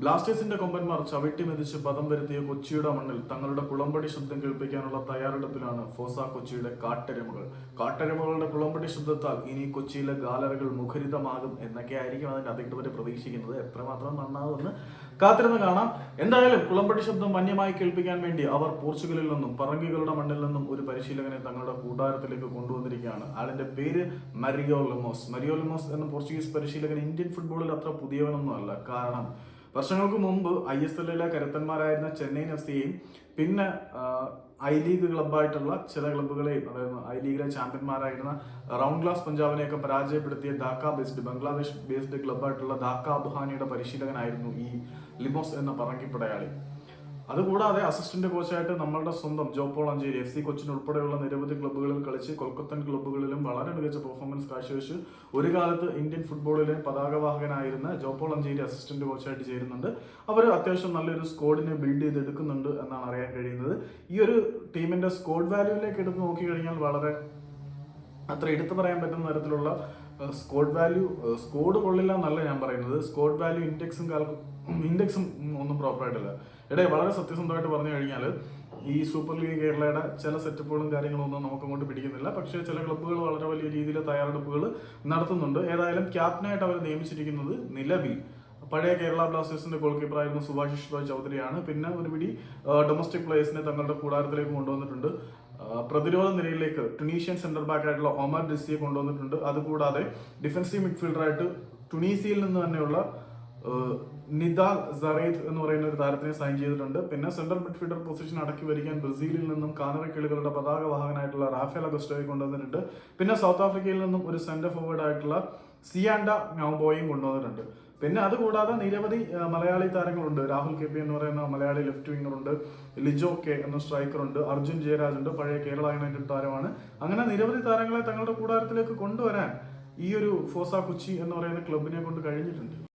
ബ്ലാസ്റ്റേഴ്സിന്റെ കൊമ്പന്മാർ ചവിട്ടി മെതിച്ച് പദം വരുത്തിയ കൊച്ചിയുടെ മണ്ണിൽ തങ്ങളുടെ കുളമ്പടി ശബ്ദം കേൾപ്പിക്കാനുള്ള തയ്യാറെടുപ്പിലാണ് ഫോസ കൊച്ചിയുടെ കാട്ടരമകൾ. കാട്ടരമകളുടെ കുളമ്പടി ശബ്ദത്താൽ ഇനി കൊച്ചിയിലെ ഗാലറികൾ മുഖരിതമാകും എന്നൊക്കെ ആയിരിക്കും അതിന്റെ അധികൃതർ പ്രതീക്ഷിക്കുന്നത്. എത്രമാത്രം നന്നാവുമെന്ന് കാത്തിരുന്ന് കാണാം. എന്തായാലും കുളമ്പടി ശബ്ദം വന്യമായി കേൾപ്പിക്കാൻ വേണ്ടി അവർ പോർച്ചുഗലിൽ നിന്നും പറങ്കികളുടെ മണ്ണിൽ നിന്നും ഒരു പരിശീലകനെ തങ്ങളുടെ കൂടാരത്തിലേക്ക് കൊണ്ടുവന്നിരിക്കുകയാണ്. ആളിന്റെ പേര് മരിയോ ലെമോസ്. മരിയോ ലെമോസ് എന്ന പോർച്ചുഗീസ് പരിശീലകൻ ഇന്ത്യൻ ഫുട്ബോളിൽ അത്ര പുതിയവനൊന്നും അല്ല കാരണം വർഷങ്ങൾക്ക് മുമ്പ് ഐ എസ് എല്ലിലെ കരുത്തന്മാരായിരുന്ന ചെന്നൈയിൻ എഫ് സിയെയും പിന്നെ ഐ ലീഗ് ക്ലബ്ബായിട്ടുള്ള ചില ക്ലബ്ബുകളെയും അതായത് ഐ ലീഗിലെ ചാമ്പ്യന്മാരായിരുന്ന റൗണ്ട് ഗ്ലാസ് പഞ്ചാബിനെയൊക്കെ പരാജയപ്പെടുത്തിയ ധാക്ക ബേസ്ഡ് ബംഗ്ലാദേശ് ബേസ്ഡ് ക്ലബ്ബായിട്ടുള്ള ധാക്ക അബ്ഹാനിയുടെ പരിശീലകനായിരുന്നു ഈ ലിമോസ് എന്ന പറങ്കിപ്പടയാളി. അതുകൂടാതെ അസിസ്റ്റന്റ് കോച്ചായിട്ട് നമ്മളുടെ സ്വന്തം ജോപ്പോൾ അഞ്ചേരി എഫ് സി കൊച്ചിൻ ഉൾപ്പെടെയുള്ള നിരവധി ക്ലബ്ബുകളിൽ കളിച്ച് കൊൽക്കത്തൻ ക്ലബ്ബുകളിലും വളരെ മികച്ച പെർഫോമൻസ് കാഴ്ചവെച്ച്. ഒരു കാലത്ത് ഇന്ത്യൻ ഫുട്ബോളിലെ പതാകവാഹകനായിരുന്ന ജോപ്പോൾ അഞ്ചേരി അസിസ്റ്റന്റ് കോച്ചായിട്ട് ചേരുന്നുണ്ട്. അവർ അത്യാവശ്യം നല്ലൊരു സ്കോഡിനെ ബിൽഡ് ചെയ്തെടുക്കുന്നുണ്ട് എന്നാണ് അറിയാൻ കഴിയുന്നത്. ഈ ഒരു ടീമിന്റെ സ്കോഡ് വാല്യൂവിലേക്ക് എടുത്ത് നോക്കിക്കഴിഞ്ഞാൽ വളരെ അത്ര എടുത്തു പറയാൻ പറ്റുന്ന തരത്തിലുള്ള സ്കോഡ് വാല്യൂ സ്കോഡ് കൊള്ളില്ല എന്നല്ല ഞാൻ പറയുന്നത്. സ്കോഡ് വാല്യൂ ഇൻഡെക്സും ഇൻഡെക്സും ഒന്നും പ്രോപ്പർ ആയിട്ടില്ല. ഇടേ വളരെ സത്യസന്ധമായിട്ട് പറഞ്ഞു കഴിഞ്ഞാൽ ഈ സൂപ്പർ ലീഗ് കേരളയുടെ ചില സെറ്റപ്പുകളും കാര്യങ്ങളും ഒന്നും നമുക്ക് അങ്ങോട്ട് പിടിക്കുന്നില്ല. പക്ഷേ ചില ക്ലബ്ബുകൾ വളരെ വലിയ രീതിയിൽ തയ്യാറെടുപ്പുകൾ നടത്തുന്നുണ്ട്. ഏതായാലും ക്യാപ്റ്റനായിട്ട് അവർ നിയമിച്ചിരിക്കുന്നത് നിലവിൽ പഴയ കേരള ബ്ലാസ്റ്റേഴ്സിന്റെ ഗോൾ കീപ്പറായിരുന്ന സുഭാഷിഷ് റോയ് ചൗധരിയാണ്. പിന്നെ ഒരുപിടി ഡൊമസ്റ്റിക് പ്ലേയേഴ്സിനെ തങ്ങളുടെ കൂടാരത്തിലേക്ക് കൊണ്ടുവന്നിട്ടുണ്ട്. പ്രതിരോധ നിരയിലേക്ക് ടുണീഷ്യൻ സെന്റർ ബാക്ക് ആയിട്ടുള്ള ഒമർ ഡിസിയെ കൊണ്ടുവന്നിട്ടുണ്ട്. അതുകൂടാതെ ഡിഫൻസീവ് മിഡ്ഫീൽഡറായിട്ട് ടുണീസിയയിൽ നിന്ന് തന്നെയുള്ള നിദാൽ സറൈദ് എന്ന് പറയുന്ന ഒരു താരത്തിനെ സൈൻ ചെയ്തിട്ടുണ്ട്. പിന്നെ സെൻട്രൽ മിഡ്ഫീൽഡർ പൊസിഷൻ അടക്കി വരിക്കാൻ ബ്രസീലിൽ നിന്നും കാനറി കിളികളുടെ പതാക വാഹകനായിട്ടുള്ള റാഫേൽ അഗസ്റ്റോയെ കൊണ്ടുവന്നിട്ടുണ്ട്. പിന്നെ സൗത്ത് ആഫ്രിക്കയിൽ നിന്നും ഒരു സെന്റർ ഫോർവേഡ് ആയിട്ടുള്ള സിയാൻഡ നൗബോയും കൊണ്ടുവന്നിട്ടുണ്ട്. പിന്നെ അതുകൂടാതെ നിരവധി മലയാളി താരങ്ങളുണ്ട്. രാഹുൽ കെ പി എന്ന് പറയുന്ന മലയാളി ലെഫ്റ്റ് വിംഗർ ഉണ്ട്. ലിജോ കെ എന്ന സ്ട്രൈക്കർ ഉണ്ട്. അർജുൻ ജയരാജ് ഉണ്ട്. പഴയ കേരള യുണൈറ്റഡ് താരമാണ്. അങ്ങനെ നിരവധി താരങ്ങളെ തങ്ങളുടെ കൂടാരത്തിലേക്ക് കൊണ്ടുവരാൻ ഈ ഒരു ഫോസ കൊച്ചി എന്ന് പറയുന്ന ക്ലബിനെ കൊണ്ട് കഴിഞ്ഞിട്ടുണ്ട്.